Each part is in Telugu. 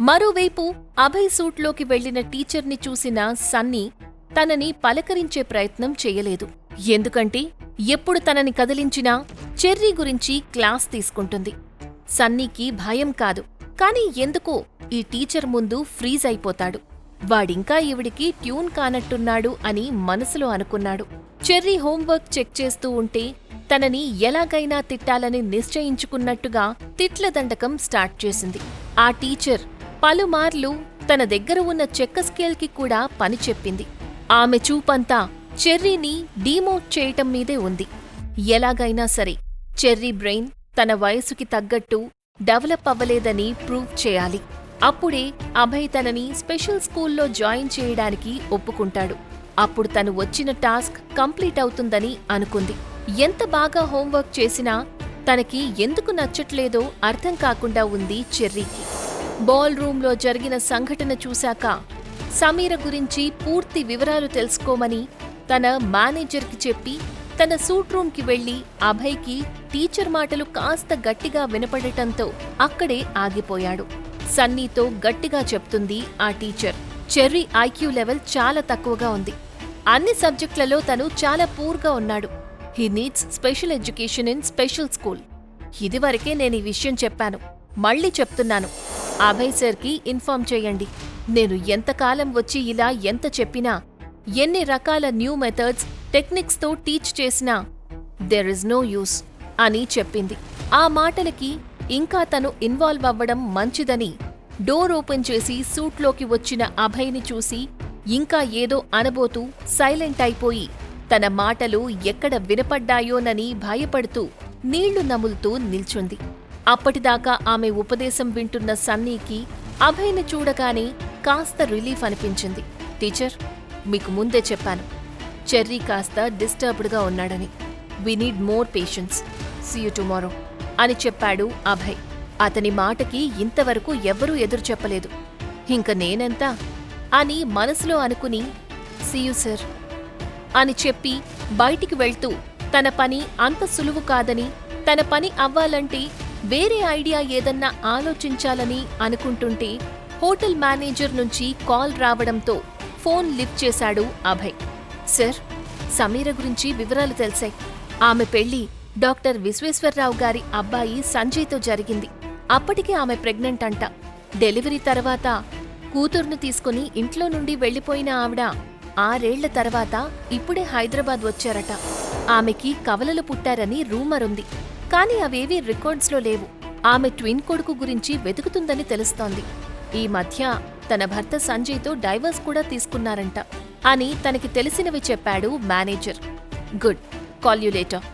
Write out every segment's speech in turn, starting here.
మరోవైపు అభయ్ సూట్లోకి వెళ్ళిన టీచర్ని చూసిన సన్నీ తనని పలకరించే ప్రయత్నం చేయలేదు. ఎందుకంటే ఎప్పుడు తనని కదిలించినా చెర్రీ గురించి క్లాస్ తీసుకుంటుంది. సన్నీకి భయం కాదు. కాని ఎందుకో ఈ టీచర్ ముందు ఫ్రీజ్ అయిపోతాడు. వాడింకా ఈవిడికి ట్యూన్ కానట్టున్నాడు అని మనసులో అనుకున్నాడు. చెర్రీ హోంవర్క్ చెక్ చేస్తూ ఉంటే తనని ఎలాగైనా తిట్టాలని నిశ్చయించుకున్నట్టుగా తిట్ల దండకం స్టార్ట్ చేసింది. ఆ టీచర్ పలుమార్లు తన దగ్గర ఉన్న చెక్క స్కేల్కి కూడా పని చెప్పింది. ఆమె చూపంతా చెర్రీని డీమోట్ చేయటం మీదే ఉంది. ఎలాగైనా సరే చెర్రీ బ్రెయిన్ తన వయసుకి తగ్గట్టు డెవలప్ అవ్వలేదని ప్రూవ్ చేయాలి. అప్పుడే అభయ్ తనని స్పెషల్ స్కూల్లో జాయిన్ చేయడానికి ఒప్పుకుంటాడు. అప్పుడు తను వచ్చిన టాస్క్ కంప్లీట్ అవుతుందని అనుకుంది. ఎంత బాగా హోంవర్క్ చేసినా తనకి ఎందుకు నచ్చట్లేదో అర్థం కాకుండా ఉంది చెర్రీకి. బాల్ రూంలో జరిగిన సంఘటన చూశాక సమీర గురించి పూర్తి వివరాలు తెలుసుకోమని తన మేనేజర్కి చెప్పి తన సూట్ రూమ్కి వెళ్ళి అభయ్కి టీచర్ మాటలు కాస్త గట్టిగా వినపడటంతో అక్కడే ఆగిపోయాడు. సన్నీతో గట్టిగా చెప్తుంది ఆ టీచర్. చెర్రీ ఐక్యూ లెవెల్ చాలా తక్కువగా ఉంది. అన్ని సబ్జెక్టులలో తను చాలా పూర్గా ఉన్నాడు. He needs special education in special school. ఇదివరకే నేను ఈ విషయం చెప్పాను. మళ్ళీ చెప్తున్నాను. అభయ్ సార్కి ఇన్ఫార్మ్ చేయండి. నేను ఎంతకాలం వచ్చి ఇలా ఎంత చెప్పినా ఎన్ని రకాల న్యూ మెథడ్స్ టెక్నిక్స్తో టీచ్ చేసినా దెర్ ఇస్ నో యూస్ అని చెప్పింది. ఆ మాటలకి ఇంకా తను ఇన్వాల్వ్ అవ్వడం మంచిదని డోర్ ఓపెన్ చేసి సూట్లోకి వచ్చిన అభయ్ని చూసి ఇంకా ఏదో అనబోతూ సైలెంట్ అయిపోయి తన మాటలు ఎక్కడ వినపడ్డాయోనని భయపడుతూ నీళ్ళు నములుతూ నిల్చుంది. అప్పటిదాకా ఆమె ఉపదేశం వింటున్న సన్నీకి అభయ్ని చూడగానే కాస్త రిలీఫ్ అనిపించింది. టీచర్ మీకు ముందే చెప్పాను. చెర్రీ కాస్త డిస్టర్బ్డ్గా ఉన్నాడని. We need more patience see you tomorrow అని చెప్పాడు అభయ్. అతని మాటకి ఇంతవరకు ఎవ్వరూ ఎదురు చెప్పలేదు. ఇంక నేనెంత? అని మనసులో అనుకుని సీయు సార్ అని చెప్పి బయటికి వెళ్తూ తన పని అంత సులువు కాదని తన పని అవ్వాలంటే వేరే ఐడియా ఏదన్నా ఆలోచించాలని అనుకుంటుంటే హోటల్ మేనేజర్ నుంచి కాల్ రావడంతో ఫోన్ లిఫ్ట్ చేశాడు అభయ్. సార్ సమీర గురించి వివరాలు తెలిసాయి. ఆమె పెళ్ళి డాక్టర్ విశ్వేశ్వరరావు గారి అబ్బాయి సంజయ్తో జరిగింది. అప్పటికే ఆమె ప్రెగ్నెంట్ అంట. డెలివరీ తర్వాత కూతుర్ను తీసుకుని ఇంట్లో నుండి వెళ్ళిపోయిన ఆవిడ ఆరేళ్ళ తర్వాత ఇప్పుడే హైదరాబాద్ వచ్చారట. ఆమెకి కవలలు పుట్టారని రూమర్ ఉంది. కానీ అవేవీ రికార్డ్స్లో లేవు. ఆమె ట్విన్ కొడుకు గురించి వెతుకుతుందని తెలుస్తోంది. ఈ మధ్య తన భర్త సంజయ్తో డైవర్స్ కూడా తీసుకున్నారంట అని తనకి తెలిసినవి చెప్పాడు మేనేజర్. గుడ్ కాల్యులేటర్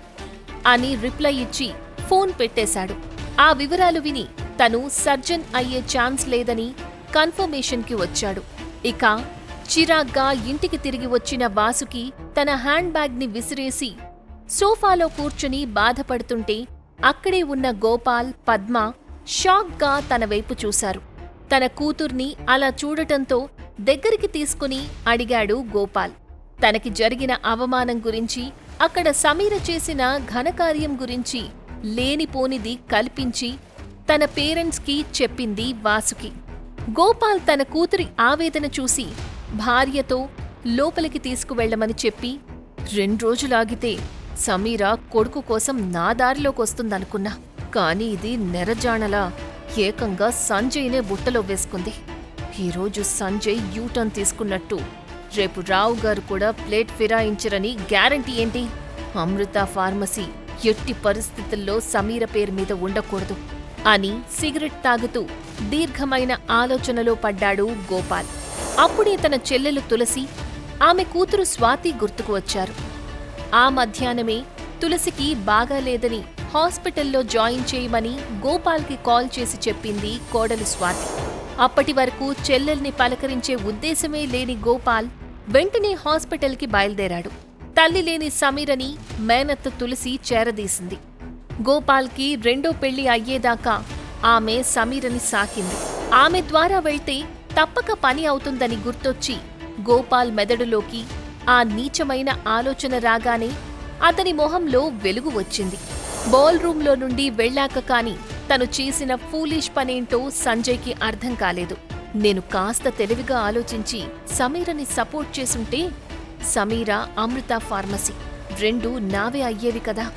అని రిప్లై ఇచ్చి ఫోన్ పెట్టేశాడు. ఆ వివరాలు విని తను సర్జన్ అయ్యే ఛాన్స్ లేదని కన్ఫర్మేషన్కి వచ్చాడు. ఇక చిరాగ్గా ఇంటికి తిరిగి వచ్చిన వాసుకి తన హ్యాండ్ బ్యాగ్ని విసిరేసి సోఫాలో కూర్చుని బాధపడుతుంటే అక్కడే ఉన్న గోపాల్ పద్మ షాక్గా తన వైపు చూశారు. తన కూతుర్ని అలా చూడటంతో దగ్గరికి తీసుకుని అడిగాడు గోపాల్. తనకి జరిగిన అవమానం గురించి అక్కడ సమీర చేసిన ఘనకార్యం గురించి లేనిపోనిది కల్పించి తన పేరెంట్స్కి చెప్పింది వాసుకి. గోపాల్ తన కూతురి ఆవేదన చూసి భార్యతో లోపలికి తీసుకువెళ్ళమని చెప్పి రెండు రోజులాగితే సమీర కొడుకు కోసం నా దారిలోకి వస్తుందనుకున్నా. కానీ ఇది నెరజాణలా ఏకంగా సంజయ్నే బుట్టలో వేసుకుంది. ఈరోజు సంజయ్ యూటర్న్ తీసుకున్నట్టు. రేపు రావు గారు కూడా ప్లేట్ ఫిరాయించరని గ్యారంటీ ఏంటి? అమృత ఫార్మసీ ఎట్టి పరిస్థితుల్లో సమీర పేరు మీద ఉండకూడదు అని సిగరెట్ తాగుతూ దీర్ఘమైన ఆలోచనలో పడ్డాడు గోపాల్. అప్పుడే తన చెల్లెలు తులసి ఆమె కూతురు స్వాతి గుర్తుకు వచ్చారు. ఆ మధ్యాహ్నమే తులసికి బాగాలేదని హాస్పిటల్లో జాయిన్ చేయమని గోపాల్కి కాల్ చేసి చెప్పింది కోడలు స్వాతి. అప్పటి వరకు చెల్లెల్ని పలకరించే ఉద్దేశమే లేని గోపాల్ వెంటనే హాస్పిటల్కి బయలుదేరాడు. తల్లి లేని సమీరని మేనత్త తులసి చేరదీసింది. గోపాల్కి రెండో పెళ్ళి అయ్యేదాకా ఆమె సమీరని సాకింది. ఆమె ద్వారా వెళ్తే తప్పక పని అవుతుందని గుర్తొచ్చి గోపాల్ మెదడులోకి ఆ నీచమైన ఆలోచన రాగానే అతని మొహంలో వెలుగు వచ్చింది. బాల్ రూంలో నుండి వెళ్ళాక కాని తను చేసిన ఫూలిష్ పనేంటో సంజయ్కి అర్థం కాలేదు. నేను కాస్త తెలివిగా ఆలోచించి సమీరని సపోర్ట్ చేసుంటే సమీర అమృత ఫార్మసీ రెండు నావే అయ్యేవి కదా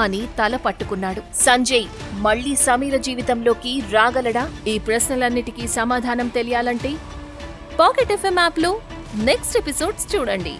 అని తల పట్టుకున్నాడు. సంజయ్ మళ్ళీ సమీర జీవితంలోకి రాగలడా? ఈ ప్రశ్నలన్నిటికీ సమాధానం తెలియాలంటే? పాకెట్ ఎఫ్ఎం యాప్లో నెక్స్ట్ ఎపిసోడ్స్ చూడండి.